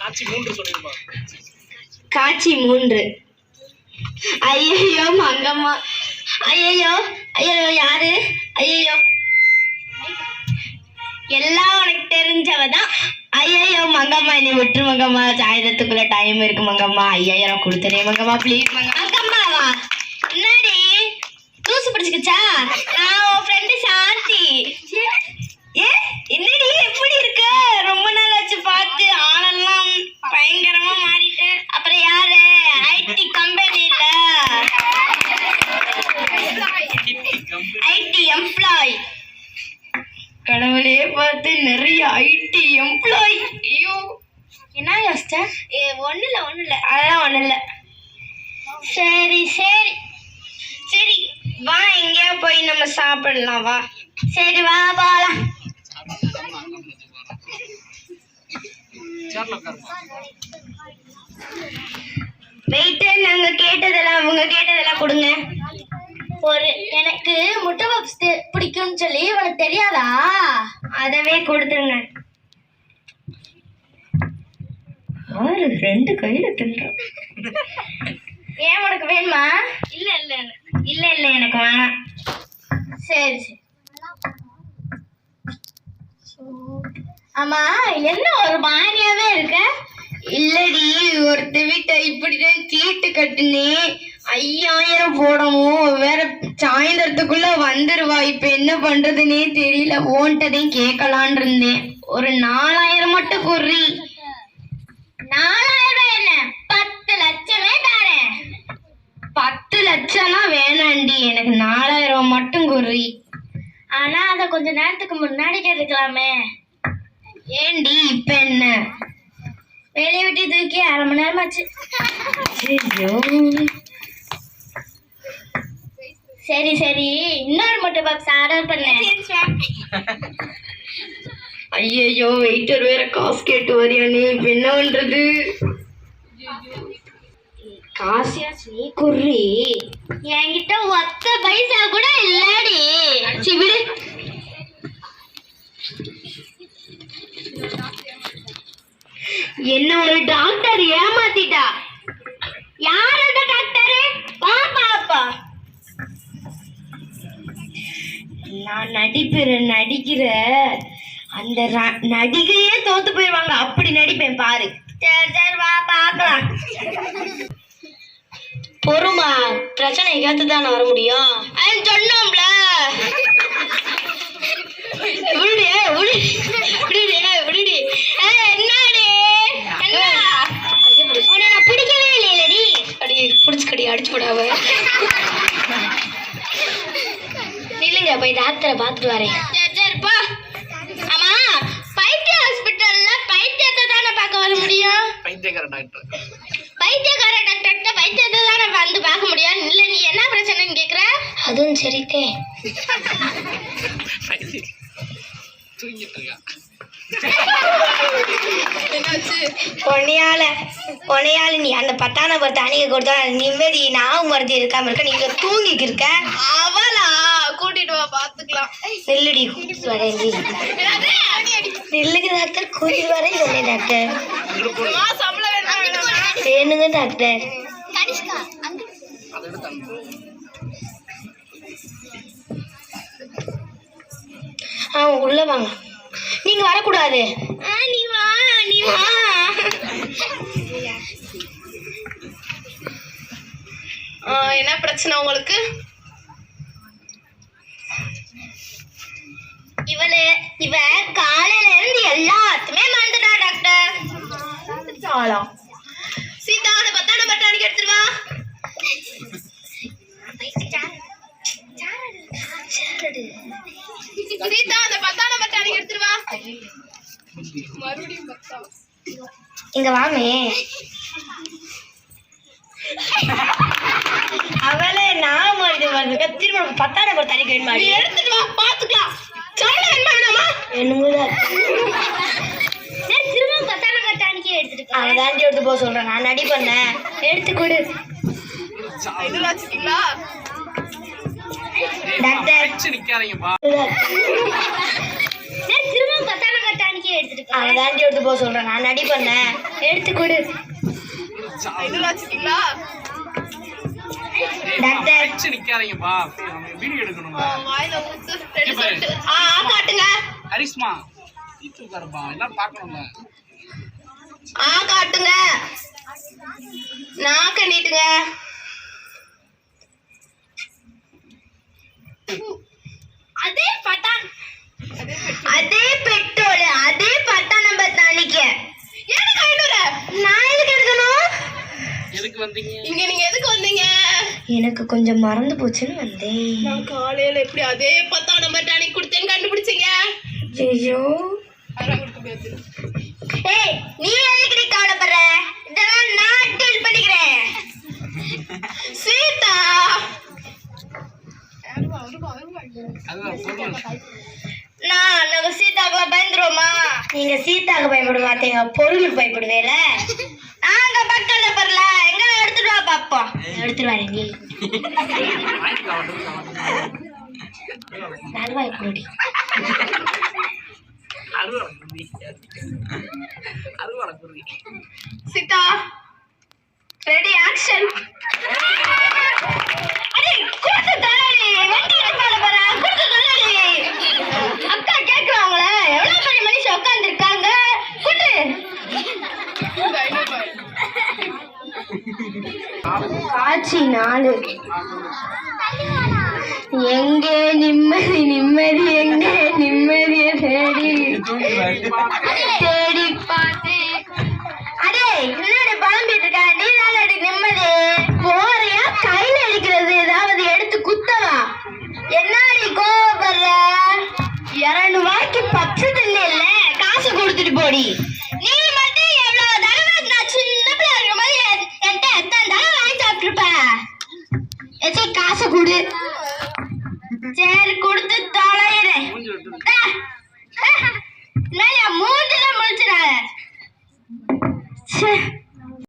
காட்சி மூன்று சொல்லியிருப்பாங்க. காட்சி மூன்று. ஐயோ மங்கம்மா. ஐயோ ஐயோ யாரு? ஐயோ எல்லாம் உனக்கு தெரிஞ்சவ தான் மங்கம்மா நீ விட்டு மங்கம்மா. சாயந்தரத்துக்குள்ள டைம் இருக்கு மங்கம்மா. ஐயாயிரம் கொடுத்துனே மங்கம்மா. ப்ளீஸ் மங்கம்மா. என்னடி? தூசு பிடிச்சிக்கிச்சா? நான் உன் ஃப்ரெண்டு சாந்தி ஏ என்னடி எப்படி இருக்க ரொம்ப நாள் ஆச்சு பார்த்து ஆளெல்லாம் பயங்கரமா மாறிட்டேன் அப்புறம் யாரு ஐடி கம்பெனில ஐடி எம்ப்ளாய் கடவுளே பார்த்து நிறைய ஐடி எம்ப்ளாயி ஐயோ. என்ன யோசிச்ச ஒன்றும் இல்லை ஒன்றும் இல்லை அதெல்லாம் ஒன்றும் இல்லை சரி சரி. சரி வா எங்கேயா போய் நம்ம சாப்பிடலாம் வா. சரி வா போகலாம் வெயிட்டு நாங்கள் கேட்டதெல்லாம் அவங்க கேட்டதெல்லாம் கொடுங்க. ஒரு எனக்கு முட்டை பப்ஸ் பிடிக்கும்னு சொல்லி உனக்கு தெரியாதா அதவே கொடுத்துருங்க. ஆறு ரெண்டு கையில தின்றான் ஏன் உனக்கு வேணுமா? இல்ல இல்ல இல்ல. இல்ல எனக்கு வேணாம். சரி சரி. ஆமா என்ன ஒரு மாதிரியாவே இருக்க? இல்லடி ஒருத்த வீட்டை இப்படிதான் சீட்டு கட்டுனேன். ஐயாயிரம் போடணும். வேற சாயந்தரத்துக்குள்ள வந்துருவா. இப்ப என்ன பண்றதுன்னே தெரியல. ஓன்ட்டதையும் கேட்கலான் இருந்தேன். ஒரு நாலாயிரம் மட்டும் குறி நாலாயிரம் என்ன? பத்து லட்சமே தரேன் பத்து லட்சம்லாம் வேணாண்டி. எனக்கு நாலாயிரம் மட்டும் குறி ஆனா அத கொஞ்ச நேரத்துக்கு முன்னாடி கேட்டுக்கலாமே. ஏண்டி இப்ப என்ன? வேலையை விட்டு தூக்கி அரை மணி நேரம் ஆச்சு ஐயோ. சரி சரி. இன்னொரு முட்டை பாக்ஸ் ஆர்டர் பண்ணேன் ஐயோ வெயிட்டர் வேற காசு கேட்டு வரியானே இப்ப என்ன பண்றது? காசியாச்சு நீ குறி என்கிட்ட ஒத்த பைசா கூட இல்லடி. விடு. என்ன ஒரு டாக்டர் ஏமாத்திட்டா? யார் அந்த நான் நடிப்பிற நடிக்கிற அந்த நடிகையே தோத்து போயிடுவாங்க அப்படி நடிப்பேன் பாரு. சரி சரி வா பார்க்கலாம் பொறுமா பிரச்சனை கேட்டு தானே வர முடியும். சொன்னோம்ல. விடுடி ஏய், விடு. விடுடி ஏய், விடுடி ஏய், என்னடி என்ன உன்னை நான் பிடிக்கவே இல்லையடி அடி பிடிச்சுக்கடி அடிச்சு போடாவ நில்லுங்க போய் டாக்டரை பார்த்துட்டு வரேன். சரி சரிப்பா ஆமா பைத்திய ஹாஸ்பிட்டல்ல பைத்தியத்தை தானே பார்க்க வர முடியும்? பைத்தியக்கார டாக்டர் பைத்தியக்கார டாக்டர்கிட்ட பைத்தியத்தை தானே வந்து பார்க்க முடியும்? இல்ல நீ என்ன பிரச்சனைன்னு கேக்குற? அதுவும் சரித்தே தூங்கிட்டு இருக்கா பொன்னையால பொன்னையால நீ அந்த பத்தாம் நம்பர் தனியை கொடுத்தா நிம்மதி நாவும் மருதி இருக்காம இருக்க நீங்க தூங்கிக்கு இருக்க அவளா கூட்டிட்டு வா பாத்துக்கலாம் நில்லுடி கூட்டிட்டு வரேன் நில்லுங்க டாக்டர் கூட்டிட்டு வரேன் சொன்னேன் டாக்டர். வேணுங்க டாக்டர். ஆ உள்ள வாங்க. நீங்க வரக்கூடாது. நீ வா நீ வா. என்ன பிரச்சனை உங்களுக்கு? இவளு இவ காலையில இருந்து எல்லாத்துமே மறந்துட்டா டாக்டர் சீதா அந்த பத்தாம் நம்பர் டானிக் எடுத்துட்டு வா. சீதா அந்த பத்தாம் நம்பர் டானிக் எடுத்துட்டு வா. மறுபடியும் இங்க வாமே. அவளே நான் வருது திரும்ப பத்தாம் நம்பர் தனிக்கு வேணுமா நீ எடுத்துட்டு வா பாத்துக்கலாம் சம்பளம் வேணுமா வேணாமா என்னங்க திரும்ப பத்தாம் நம்பர் தனிக்கே எடுத்துட்டு அவன் தாண்டி எடுத்து போக சொல்றேன். நான் நடி பண்ணேன். எடுத்து கொடு. அவன் தாண்டி எடுத்து போக சொல்றேன். நான் நடி பண்ணேன். எடுத்து கொடு. டாக்டர். வீடியோ எடுக்கணுமா? வீட்டு உட்காருப்பா எல்லாம் பார்க்கணும்ல. ஆ காட்டுங்க. நாக்க நீட்டுங்க அதே பட்டான். அதே பெட்ரோல் அதே பட்டா நம்பர் தானிக்க எனக்கு ஐநூறு நான் எதுக்கு எடுக்கணும்? எதுக்கு வந்தீங்க? இங்க நீங்க எதுக்கு வந்தீங்க? எனக்கு கொஞ்சம் மறந்து போச்சுன்னு வந்தேன். நான் காலையில எப்படி அதே பத்தாம் நம்பர் டானிக் ஐயோ. ஏய் நீ எதுக்கு கவலைப்படுற? இதெல்லாம் நான் டீல் பண்ணிக்கிறேன். சீதா நான் நாங்க சீதாக்கு பயந்துருவோமா? நீங்க சீதாக்கு பயப்பட மாட்டீங்க பொருளுக்கு பயப்படுவேல. நாங்க பக்கத்துல பரல எங்க எடுத்துட்டு வா பாப்போம். எடுத்துட்டு வரேன் நீ. நல்வாய் கூடி அறுவடை சீதா ரெடி ஆக்ஷன் அக்கா எவ்வளவு நாலு. எங்கே நிம்மதி நிம்மதி எங்கே? தேடி பார்த்தேன். அடே என்னடி பழம்பிட்டு இருக்க? நீ தானடி நிம்மதி. போறியா? கையில அடிக்கிறது ஏதாவது எடுத்து குத்தவா? என்னடி கோவப்படுற? இரண்டு வாய்க்கு பச்சை தண்ணி இல்ல காசு கொடுத்துட்டு போடி. நீ மட்டும் எவ்வளவு தடவை நான் சின்ன பிள்ளை இருக்கும் போது என்- என்கிட்ட எத்தனை தடவை வாங்கி சாப்பிட்டுருப்ப? ஏச்சி காசு கொடு.